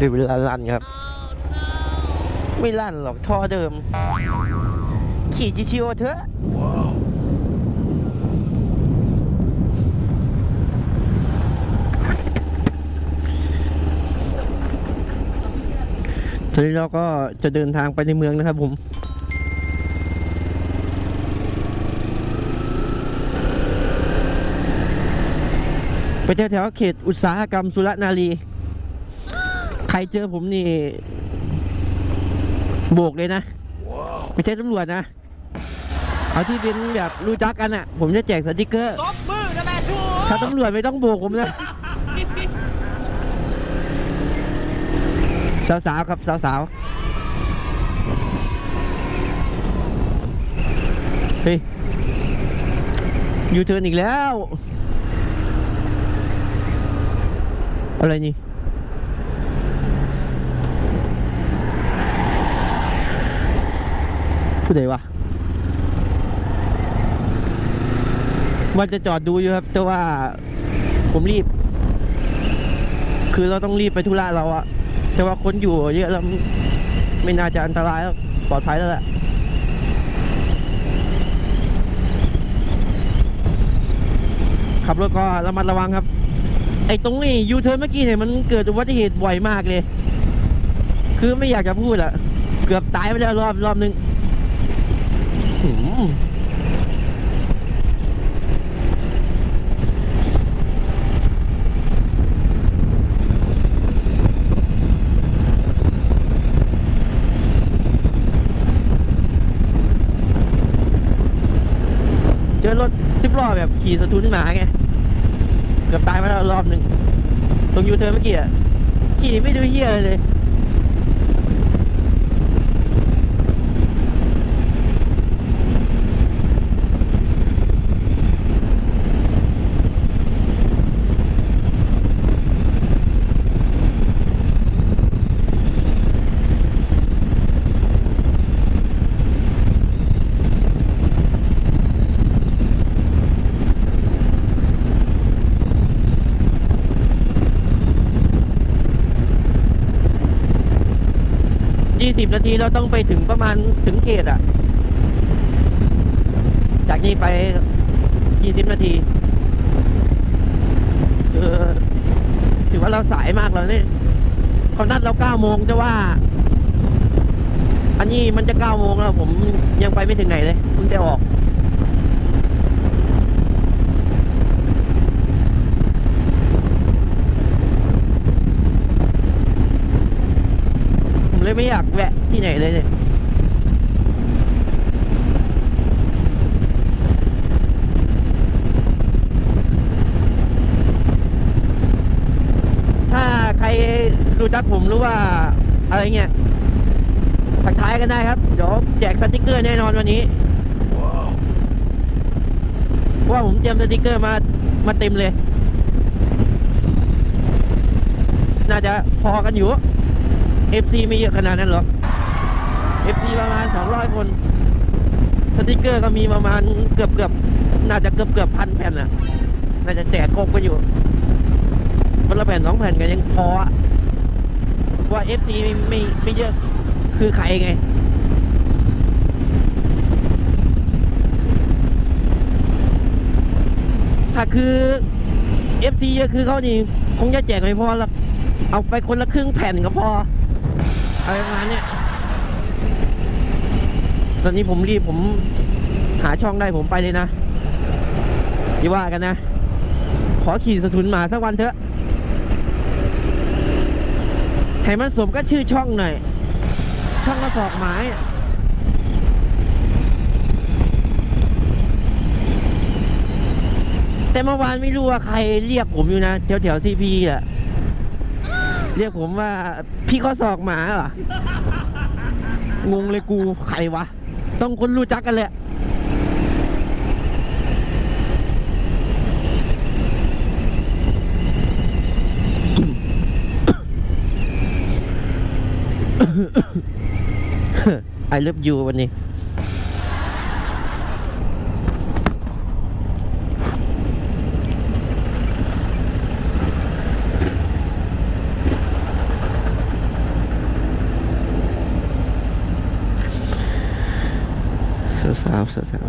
ดูเวลาลั่นครับ ไม่ลั่นหรอกท่อเดิม ขี่ชิวๆเถอะตอนนี้เราก็จะเดินทางไปในเมืองนะครับผมไปแถวๆเขตอุตสาหกรรมสุรนารี รเจอผมนี่โบกเลยนะ ไม่ใช่ตำรวจนะ เอาที่เป็นแบบรู้จักกันอะ่ะ ผมจะแจกสติกเกอร์ซบมือนะแม่สูถ้าตำรวจไม่ต้องโบกผมนะ สาวๆครับสาวๆเฮ้ยยูเทิร์นอีกแล้ว อะไรนี่ ผู้ใดวะว่าจะจอดดูอยู่ครับ แต่ว่าผมรีบ คือเราต้องรีบไปธุระเราอะแต่ว่าคนอยู่เยอะแล้วไม่น่าจะอันตรายแล้วปลอดภัยแล้วแหละขับรถก็ระมัดระวังครับ ไอ้ตรงนี้ยูเทิร์นเมื่อกี้เนี่ยมันเกิดอุบัติเหตุบ่อยมากเลย คือไม่อยากจะพูดอะเกือบตายไปแล้วรอบรอบนึง เจอรถสิบล้อแบบขี่สะทุนหมาไง เกือบตายมาแล้วรอบหนึ่งตรงยูเทิร์นเมื่อกี้อะขี่ไม่ดูเฮียเลย ยี่สิบนาทีเราต้องไปถึงประมาณถึงเขตอะ จากนี้ไปยี่สิบนาทีเออถือว่าเราสายมากแล้วเนี่ยเขานัดเราเก้าโมงจะว่า อันนี้มันจะเก้าโมงแล้วผมยังไปไม่ถึงไหนเลยเพิ่งจะออก ผมเลยไม่อยากแวะ ที่ไหนเลยเนี่ยถ้าใครรู้จักผมหรือว่าอะไรเงี้ยทักทายกันได้ครับ เดี๋ยวแจกสติกเกอร์แน่นอนวันนี้เพราะว่าผมเตรียมสติกเกอร์มามาเต็มเลย น่าจะพอกันอยู่ FC ไม่เยอะขนาดนั้นหรอก FC ประมาณ200คน สติกเกอร์ก็มีประมาณเกือบเกือบน่าจะเกือบเกือบพันแผ่นอะ น่าจะแจกครบไปอยู่คนละแผ่นสองแผ่นก็ยังพอว่า FC ไม่ไม่ไม่เยอะคือใครไงถ้าคือ FC เยอะคือเขานี่คงจะแจกไม่พอหรอกเอาไปคนละครึ่งแผ่นก็พออะไรประมาณเนี้ย ตอนนี้ผมรีบผมหาช่องได้ผมไปเลยนะที่ว่ากันนะ ขอขี่สะทุนหมาสักวันเถอะ ให้มันสมก็ชื่อช่องหน่อย ช่องกระสอบไม้แต่เมื่อวานไม่รู้ว่าใครเรียกผมอยู่นะ แถวแถวซีพีอะ เรียกผมว่าพี่ข้อศอกหมาเหรองงเลยกูใครวะ ต้องคนรู้จักกันแหละไอเลิฟยูวันนี้าวสาว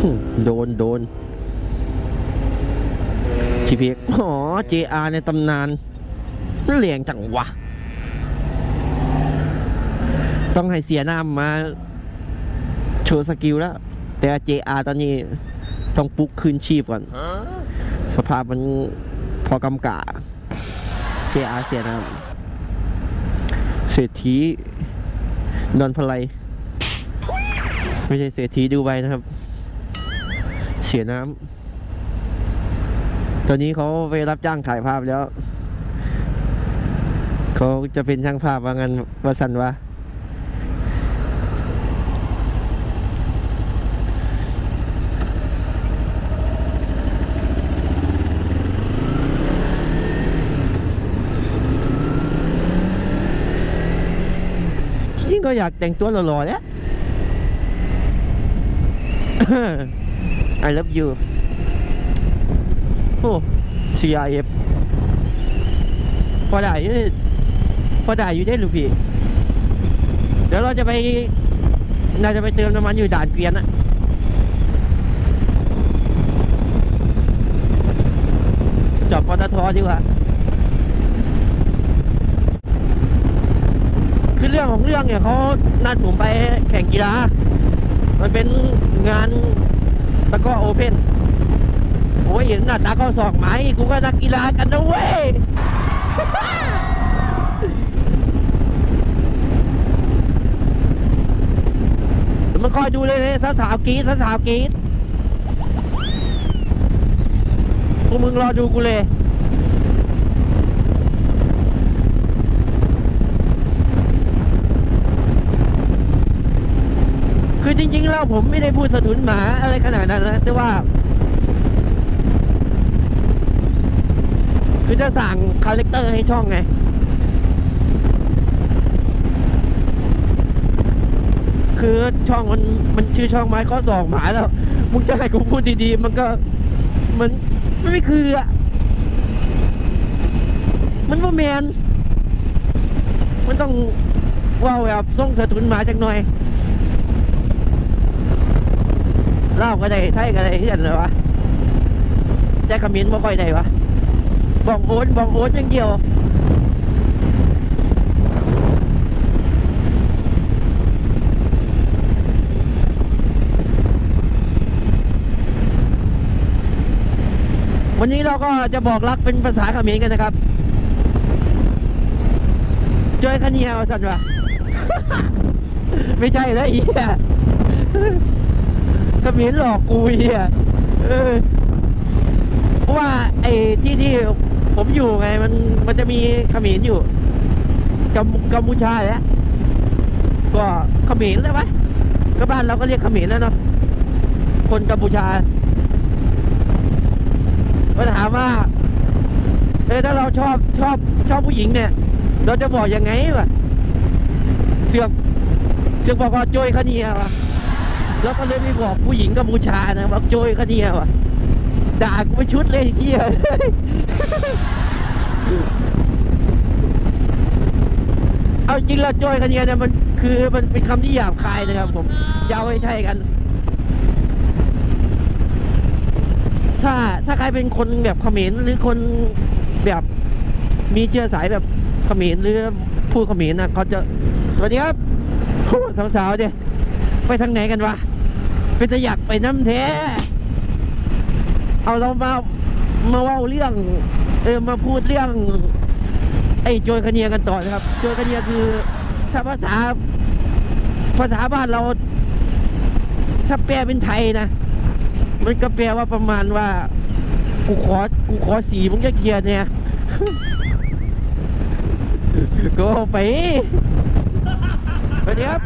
หึโดนโดนชีพีอ๋อ JR ในตำนานเหลียงจังวะ ต้องให้เสียหน้ามา โชว์สกิลแล้ว แต่ JR ตอนนี้ต้องปลุกคืนชีพก่อน สภาพมันพอกำก จอาเสียน้ำเศรษฐีนอนพลายไม่ใช่เศรษฐีดูไบนะครับ เสียน้ำตอนนี้เขาไปรับจ้างถ่ายภาพแล้ว เขาจะเป็นช่างภาพว่างั้นว่าสันวะ จริงก็อยากแต่งตัวหล่อๆเนี่ย I love you โอ้ CRF พอได้พอได้อยู่ได้ลูกพี่ เดี๋ยวเราจะไปน่าจะไปเติมน้ำมันอยู่ด่านเกวียนอะจอดปตทดีกว่า คือเรื่องของเรื่องเนี่ยเขานัดผมไปแข่งกีฬา มันเป็นงานตะก้อโอเพ่นโอ้ยเห็นหน้าตาเขาสอกไหมกูก็นักกีฬากันนะเว้ยมันคอยดูเลยเลยสาวกรีดสาวกรีดพวกมึงรอดูกูเลย คือจริง ๆ แล้วผมไม่ได้พูดสะดุนหมาอะไรขนาดนั้นนะแต่ว่า คือจะสั่งคาแรคเตอร์ให้ช่องไงคือช่องมันมันชื่อช่องไม้ข้อสองหมาแล้วมึงจะให้กูพูดดีๆ มันก็มันมันไม่คืออะมันว่าแมนมันต้องว่าวแบบส่งสะทุนหมาจักหน่อย เล่าก็ได้ไทยก็ได้เฮือนเลยวะแต่ขมิ้นไม่ค่อยได้วะบอกโอนบอกโอนย่างเดียววันนี้เราก็จะบอกรักเป็นภาษาเขมรกันนะครับเจอคันเนียวสันวะ ไม่ใช่แล้วอีอ่ ขมรหลอกกูเฮียเพราะว่าไอ้ที่ที่ผมอยู่ไงมันมันจะมีขมรอยู่กัมกัมพูชาแล้วก็ขมรแล้วะก็บ้านเราก็เรียกขมรแล้วเนาะคนกัมพูชาก็ถามว่าเออถ้าเราชอบชอบชอบผู้หญิงเนี่ย เราจะบอกยังไงวะเสือกเสือกบอกว่าโจยขเนียวะ แล้วก็เลยไปบอกผู้หญิงกัมพูชานะบอกโจยเขาเนี่ยวะด่ากูไปชุดเลยเฮียเอาจริงแล้วโจยเขาเนี่ยเนี่ยมันคือมันเป็นคำที่หยาบคายนะครับผมอยาวให้ใช่กัน ถ้าถ้าใครเป็นคนแบบเขมรหรือคนแบบมีเชื้อสายแบบเขมรหรือพูดเขมรนะเขาจะสวัสดีครับสาวๆเดีย ไปทางไหนกันวะเป็นจะอยากไปน้ำแท้เอาเรามามาเว่าเรื่อง เออมาพูดเรื่อง ไอ้โจยคเนียกันต่อนะครับ โจยคเนียคือ ถ้าภาษา ภาษาบ้านเรา ถ้าแปลเป็นไทยนะมันก็แปลว่าประมาณว่า กูขอกูขอสีมึงจะเคลียร์เนี่ยก็ไปสวัสดีครับ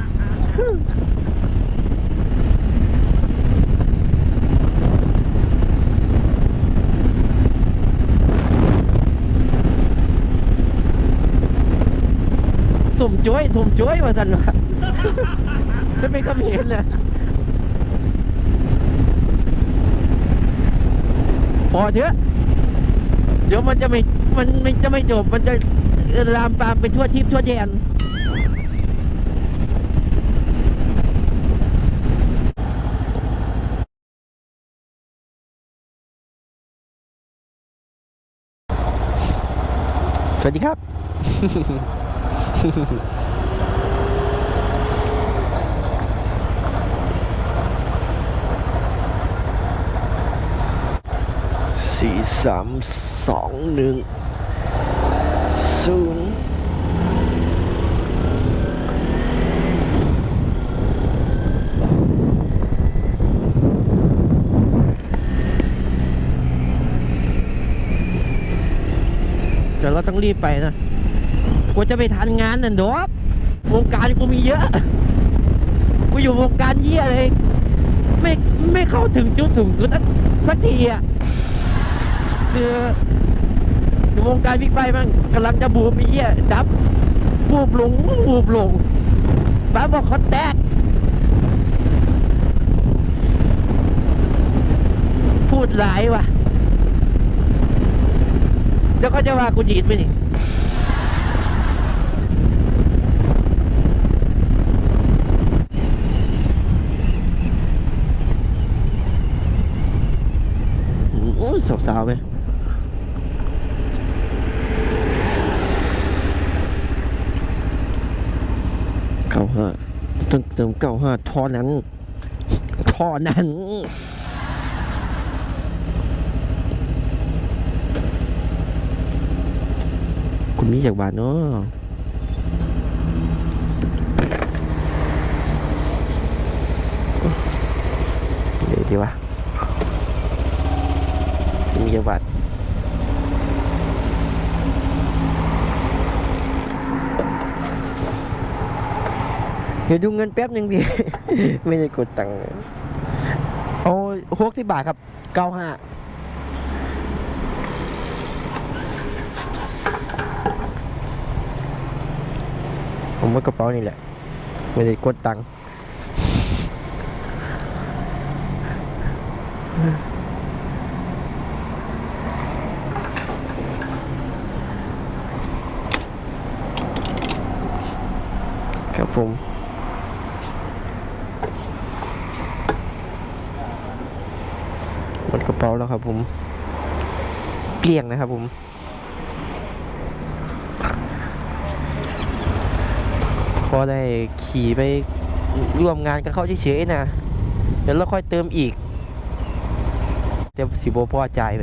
สมจ้วยสมจ้วยว่าสันวะจะไม่ก็เห็นเลยพอเถอะเดี๋ยวมันจะไม่มันไม่จะไม่จบ มันจะลามปามไปทั่วทิพย์ทั่วแดนสวัสดีครับ สี่สามสองหนึ่งศูนย์เดี๋ยวเราต้องรีบไปนะ กว่าจะไปทันงานนั่นดอกวงการกูมีเยอะกูอยู่วงการเยี่ยเลยไม่ไม่เข้าถึงจุดสูงสุดสักสักทีอะคือวงการบิ๊กไบค์มันกำลังจะบูมไปเยี่ยดับบูบลงบูบลงบ้าบอกเขาแตกพูดหลายว่ะเดี๋ยวก็จะว่ากูจีดไปนี่ สาวๆไหมเก้าห้าต้องเติมเก้าห้าท่อนั้นท่อนั้นคุณมีจากบาทเนาะเดี๋ยวดีวะมีจากบาท เดี๋ยวดูเงินแป๊บหนึ่งดิไม่ได้กดตังค์โอ้หกสิบบาทครับเก้าห้าผมว่ากระเป๋านี่แหละ ไม่ได้กดตังค์ครับผม หมดกระเป๋าแล้วครับผม เกลี้ยงนะครับผม พอได้ขี่ไปร่วมงานกับเขาเฉยๆนะ เดี๋ยวเราค่อยเติมอีก เดี๋ยวสิโบพ่อจ่ายไป